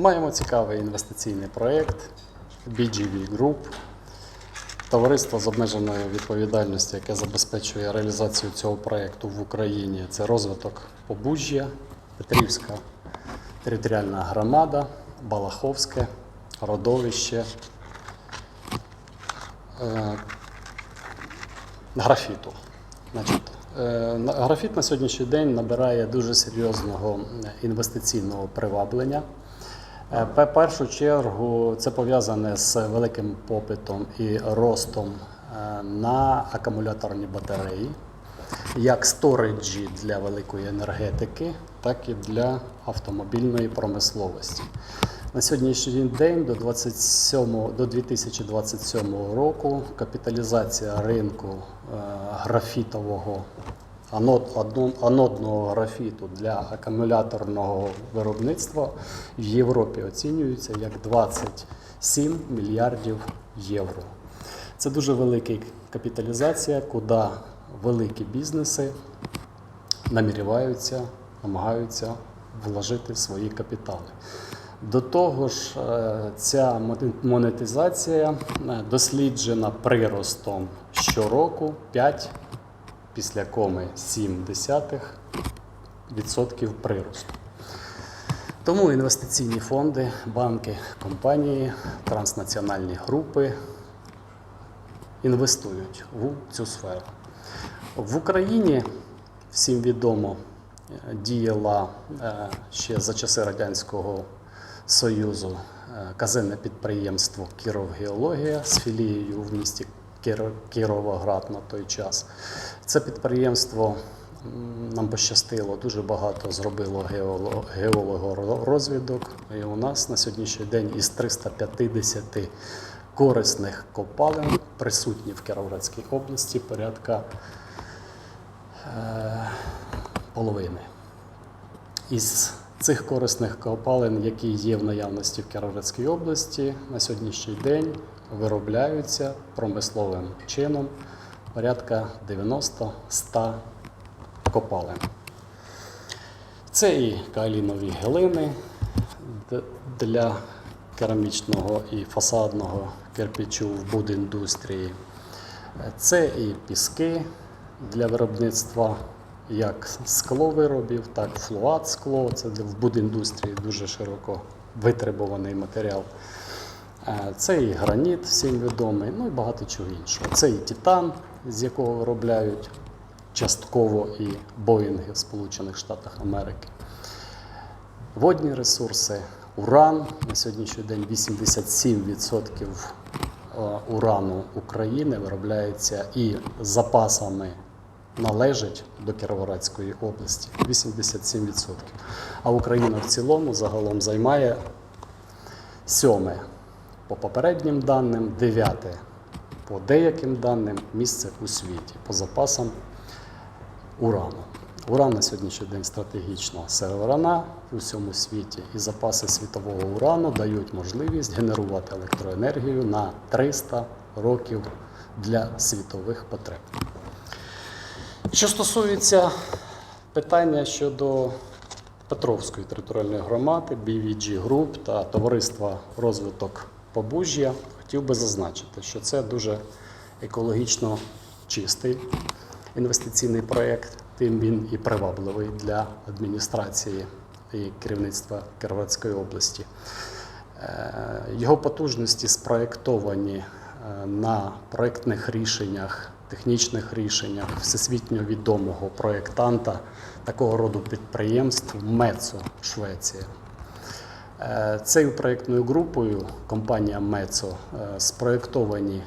Маємо цікавий інвестиційний проєкт BGV Group, товариство з обмеженою відповідальністю, яке забезпечує реалізацію цього проєкту в Україні. Це розвиток Побужжя, Петрівська територіальна громада, Балаховське, Родовище, е, графіту. Значить, е, графіт на сьогоднішній день набирає дуже серйозного інвестиційного приваблення. Е, По першу чергу це пов'язане з великим попитом і ростом е, на акумуляторні батареї, як сториджі для великої енергетики, так і для автомобільної промисловості. На сьогоднішній день до 27, до 2027 року капіталізація ринку е, графітового анодного графіту для акумуляторного виробництва в Європі оцінюється як 27 мільярдів євро. Це дуже велика капіталізація, куди великі бізнеси наміряються, намагаються вложити свої капітали. До того ж, е, ця монетизація е, досліджена приростом щороку 5 після коми 0,7% приросту. Тому інвестиційні фонди, банки, компанії, транснаціональні групи інвестують у цю сферу. В Україні всім відомо діяла е, ще за часи Радянського Союзу е, казенне підприємство Кіровгеологія з філією в місті Кіровоград на той час. Це підприємство нам пощастило, дуже багато зробило геоло- геологорозвідок. І у нас на сьогоднішній день із 350 корисних копалин присутні в Кіровоградській області порядка е, половини. Із цих корисних копалин, які є в наявності в Кіровоградській області, на сьогоднішній день виробляються промисловим чином порядка 90-100 копалин. Це і каолінові глини для керамічного і фасадного кирпичу в будіндустрії. Це і піски для виробництва як скловиробів, так і флуат скло. Це в будіндустрії дуже широко витребуваний матеріал. Е, Це і граніт, всім відомий, ну і багато чого іншого. Це і титан, з якого виробляють частково і Боїнги в Сполучених Штатах Америки. Водні ресурси, уран. На сьогоднішній день 87% е, урану України виробляється і запасами належить до Кіровоградської області. 87%. А Україна в цілому загалом займає сьоме по попереднім даним, дев'яте по деяким даним місце у світі по запасам урану. Уран на сьогоднішній день стратегічна сировина у всьому світі, і запаси світового урану дають можливість генерувати електроенергію на 300 років для світових потреб. Що стосується питання щодо Петровської територіальної громади, BVG Group та товариства розвиток Побужжя, хотів би зазначити, що це дуже екологічно чистий інвестиційний проєкт, тим він і привабливий для адміністрації і керівництва Кіровоградської області. Е, Його потужності спроєктовані е, на проєктних рішеннях, технічних рішеннях всесвітньо відомого проєктанта такого роду підприємств МЕЦО Швеція. Е, Цією проєктною групою компанія МЕЦО е, спроєктовані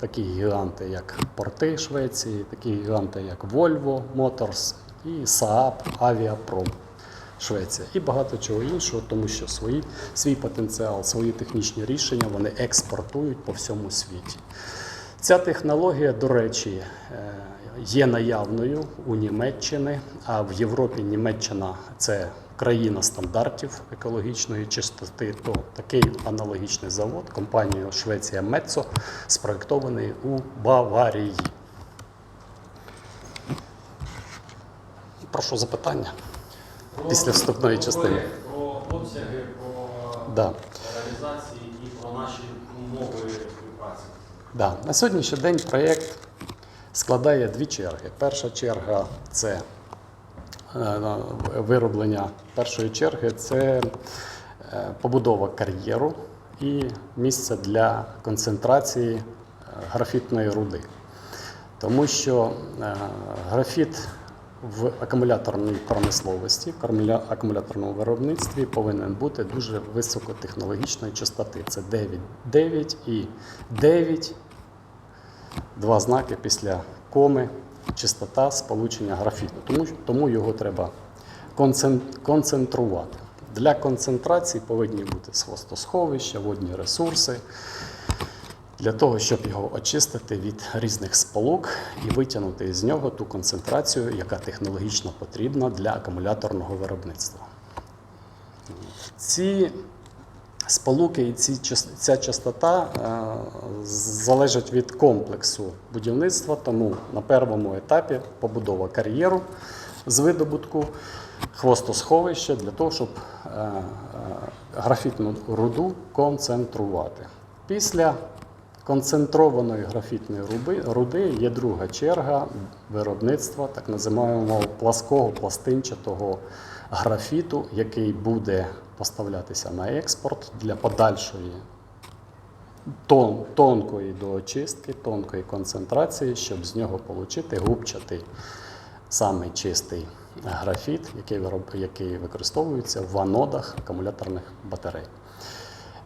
такі гіганти, як Порти Швеції, такі гіганти, як Volvo Motors і Saab Aviaprom Швеція і багато чого іншого, тому що свої, свій потенціал, свої технічні рішення вони експортують по всьому світі. Ця технологія, до речі, е, є наявною у Німеччини, а в Європі Німеччина це країна стандартів екологічної чистоти. То такий аналогічний завод компанією Швеція Мецо спроєктований у Баварії. Прошу запитання. Після вступної частини. Про обсяги, про Да. реалізації і про наші умови співпраці. Да. На сьогоднішній день проєкт складає дві черги. Перша черга це е, вироблення першої черги це е, побудова кар'єру і місце для концентрації е, графітної руди. Тому що графіт в акумуляторній промисловості, в акумуляторному виробництві повинен бути дуже високотехнологічної частоти. Це 9, 9 і 9 два знаки після коми, чистота сполучення графіту. Тому, тому його треба концентрувати. Для концентрації повинні бути хвостосховища, водні ресурси, для того, щоб його очистити від різних сполук і витягнути з нього ту концентрацію, яка технологічно потрібна для акумуляторного виробництва. Ці сполуки і ці, ця частота е, залежать від комплексу будівництва, тому на першому етапі побудова кар'єру з видобутку хвостосховища для того, щоб е, е, графітну руду концентрувати. Після концентрованої графітної руди є друга черга виробництва так називаємо плаского пластинчатого графіту, який буде поставлятися на експорт для подальшої тон, тонкої доочистки, тонкої концентрації, щоб з нього отримати губчатий самий чистий графіт, який, вироб, який використовується в анодах акумуляторних батарей.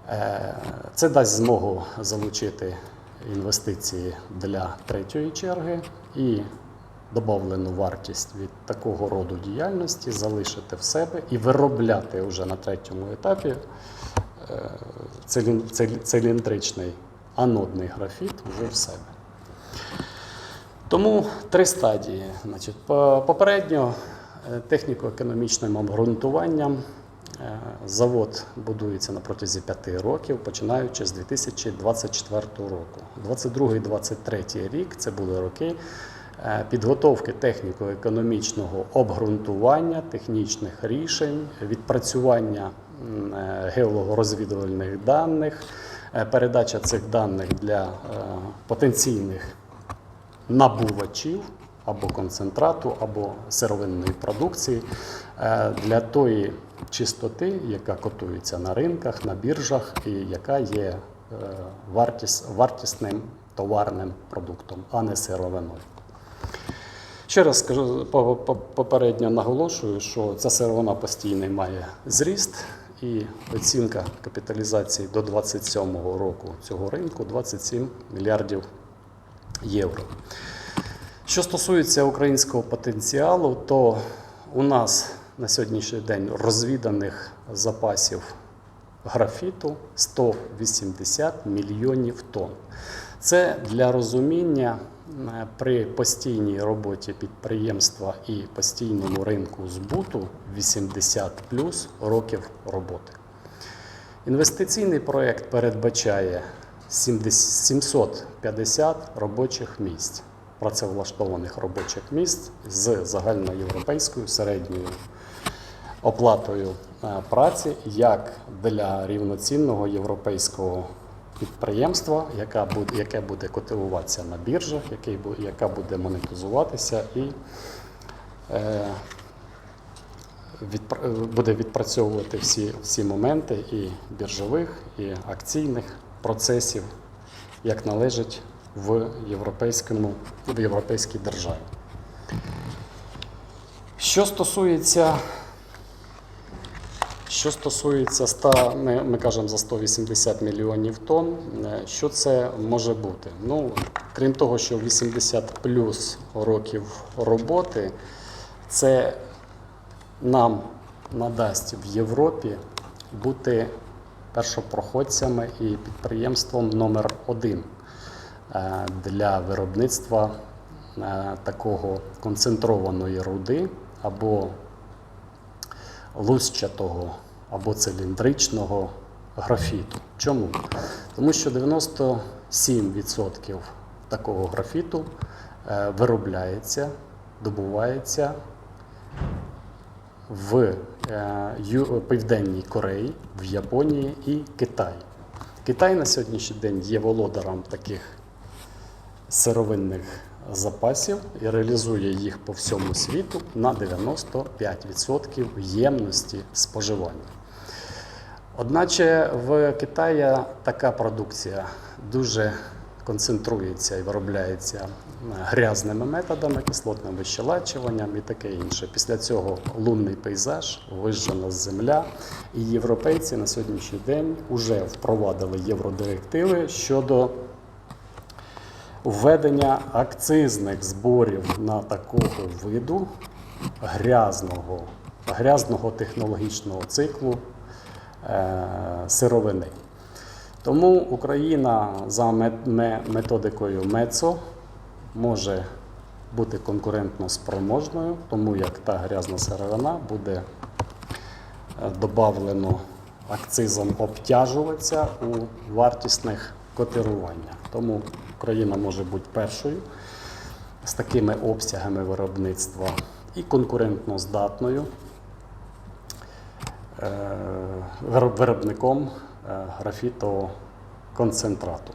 Е, Це дасть змогу залучити інвестиції для третьої черги і додавлену вартість від такого роду діяльності залишити в себе і виробляти вже на третьому етапі е, цилін- цилі- циліндричний анодний графіт вже в себе. Тому три стадії. Попередньо е, техніко-економічним обґрунтуванням е, завод будується на протязі п'яти років, починаючи з 2024 року. 22-23 рік це були роки підготовки техніко-економічного обґрунтування, технічних рішень, відпрацювання е, геологорозвідувальних даних, е, передача цих даних для е, потенційних набувачів або концентрату, або сировинної продукції е, для тої чистоти, яка котується на ринках, на біржах і яка є е, вартіс, вартісним товарним продуктом, а не сировиною. Ще раз скажу, по- по- попередньо наголошую, що ця сировина постійний має зріст і оцінка капіталізації до 27 року цього ринку 27 мільярдів євро. Що стосується українського потенціалу, то у нас на сьогоднішній день розвіданих запасів графіту 180 мільйонів тонн. Це для розуміння при постійній роботі підприємства і постійному ринку збуту 80 плюс років роботи. Інвестиційний проєкт передбачає 750 робочих місць, працевлаштованих робочих місць з загальноєвропейською середньою оплатою е, праці як для рівноцінного європейського підприємства, яка буде, яке буде котивуватися на біржах, який, яка буде монетизуватися і е, відпра- буде відпрацьовувати всі, всі моменти і біржових, і акційних процесів, як належить в, європейському, в європейській державі. Що стосується, що стосується 100, ми, ми кажемо за 180 мільйонів тонн, е, що це може бути? Ну, крім того, що 80 плюс років роботи, це нам надасть в Європі бути першопроходцями і підприємством номер один е, для виробництва е, такого концентрованої руди або лузчатого або циліндричного графіту. Чому? Тому що 97% такого графіту е, виробляється, добувається в е, Південній Кореї, в Японії і Китаї. Китай на сьогоднішній день є володарем таких сировинних запасів і реалізує їх по всьому світу на 95% ємності споживання. Одначе в Китаї така продукція дуже концентрується і виробляється грязними методами, кислотним вищелачуванням і таке інше. Після цього лунний пейзаж, вижжена земля. І європейці на сьогоднішній день вже впровадили євродирективи щодо введення акцизних зборів на такого виду грязного, грязного технологічного циклу сировини. Тому Україна за методикою МЕЦО може бути конкурентно спроможною, тому як та грязна сировина буде е, добавлено акцизом обтяжуватися у вартісних котируваннях. Тому Україна може бути першою з такими обсягами виробництва і конкурентно здатною е, виробником е, графітового концентрату.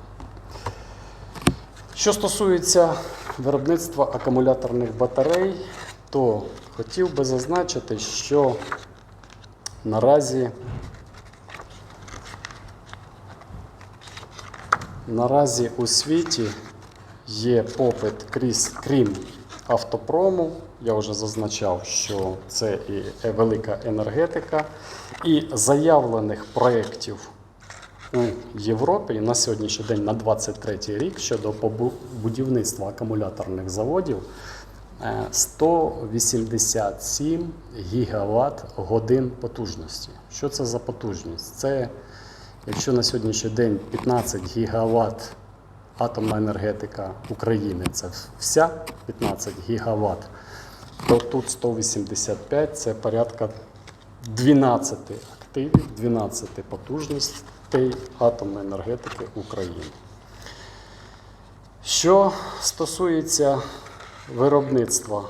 Що стосується виробництва акумуляторних батарей, то хотів би зазначити, що наразі Наразі у світі є попит крізь, крім автопрому. Я вже зазначав, що це і велика енергетика, і заявлених проєктів у Європі на сьогоднішній день на 23 рік щодо будівництва акумуляторних заводів е, 187 гігават годин потужності. Що це за потужність? Це Якщо на сьогоднішній день 15 гігават атомна енергетика України це вся 15 гігават, то тут 185 це порядка 12 активів, 12 потужностей атомної енергетики України. Що стосується виробництва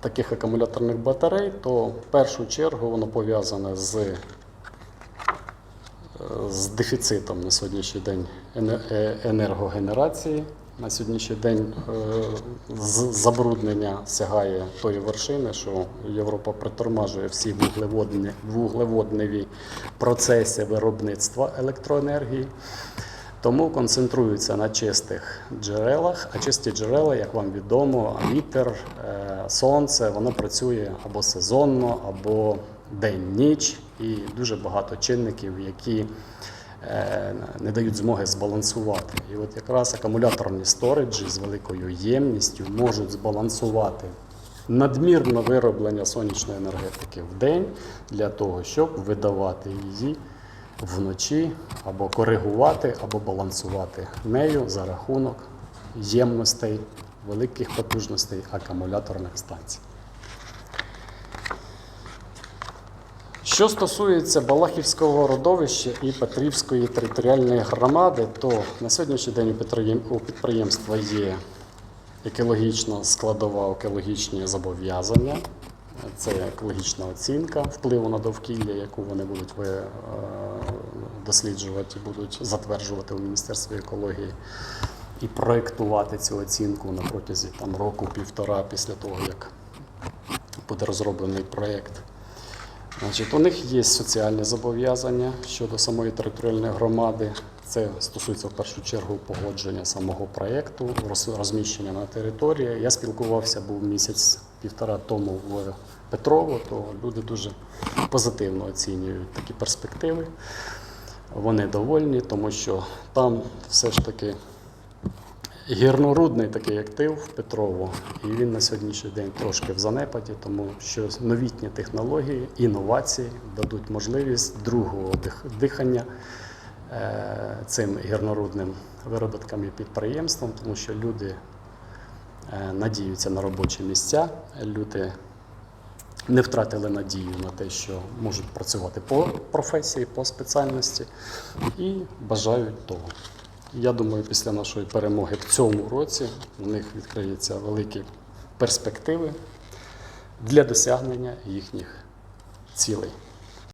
таких акумуляторних батарей, то в першу чергу воно пов'язане з з дефіцитом на сьогоднішній день е, енергогенерації. На сьогоднішній день е, забруднення сягає тої вершини, що Європа притормажує всі вуглеводні, вуглеводневі процеси виробництва електроенергії. Тому концентруються на чистих джерелах, а чисті джерела, як вам відомо, вітер, е, сонце, воно працює або сезонно, або день-ніч, і дуже багато чинників, які не дають змоги збалансувати. І от якраз акумуляторні сториджі з великою ємністю можуть збалансувати надмірне вироблення сонячної енергетики в день для того, щоб видавати її вночі або коригувати, або балансувати нею за рахунок ємностей великих потужностей акумуляторних станцій. Що стосується Балахівського родовища і Петрівської територіальної громади, то на сьогоднішній день у підприємства є екологічна складова, екологічні зобов'язання. Це екологічна оцінка впливу на довкілля, яку вони будуть е, досліджувати будуть затверджувати у Міністерстві екології і проєктувати цю оцінку на протязі року-півтора після того, як буде розроблений проєкт. Значить, у них є соціальні зобов'язання щодо самої територіальної громади. Це стосується в першу чергу погодження самого проєкту, розміщення на території. Я спілкувався був місяць-півтора тому в Петрово, то люди дуже позитивно оцінюють такі перспективи. Вони довольні, тому що там все ж таки Гірнорудний такий актив в Петрово, і він на сьогоднішній день трошки в занепаді, тому що новітні технології, інновації дадуть можливість другого дихання е, цим гірнорудним виробіткам і підприємствам, тому що люди е, надіються на робочі місця, люди не втратили надію на те, що можуть працювати по професії, по спеціальності і бажають того. Я думаю, після нашої перемоги в цьому році у них відкриються великі перспективи для досягнення їхніх цілей.